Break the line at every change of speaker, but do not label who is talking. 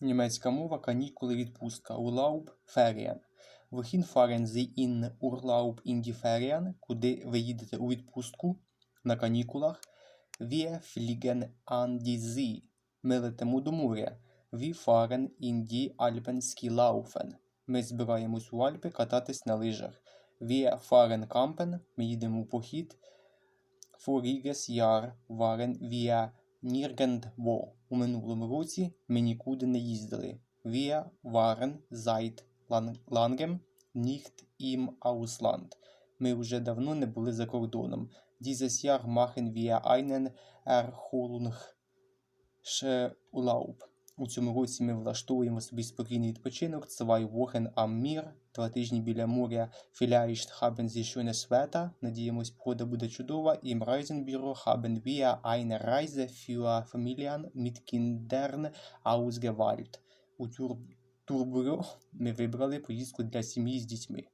Німецька мова, канікули, відпустка. Urlaub, Ferien. Wohin fahren Sie in Urlaub in die Ferien? Куди ви їдете у відпустку на канікулах? Wir fliegen an die See. Ми летимо до моря. Wir fahren in die Alpen Ski laufen. Ми збираємось у Альпи кататись на лижах. Wir fahren campen. Ми їдемо у похід. Voriges Jahr waren wir nirgendwo. У минулому році ми нікуди не їздили. Wir waren seit langem nicht im Ausland. Ми вже давно не були за кордоном. Dieses Jahr machen wir einen Erholungsurlaub. У цьому році ми влаштовуємо собі спокійний відпочинок. Zwei Wochen am. Два тижні біля моря. Vielleicht haben Sie schönes Wetter. Надіємось, погода буде чудова. Im Reisenbüro haben wir eine Reise für Familien mit Kindern ausgewählt. У тур... турбюро ми вибрали поїздку для сім'ї з дітьми.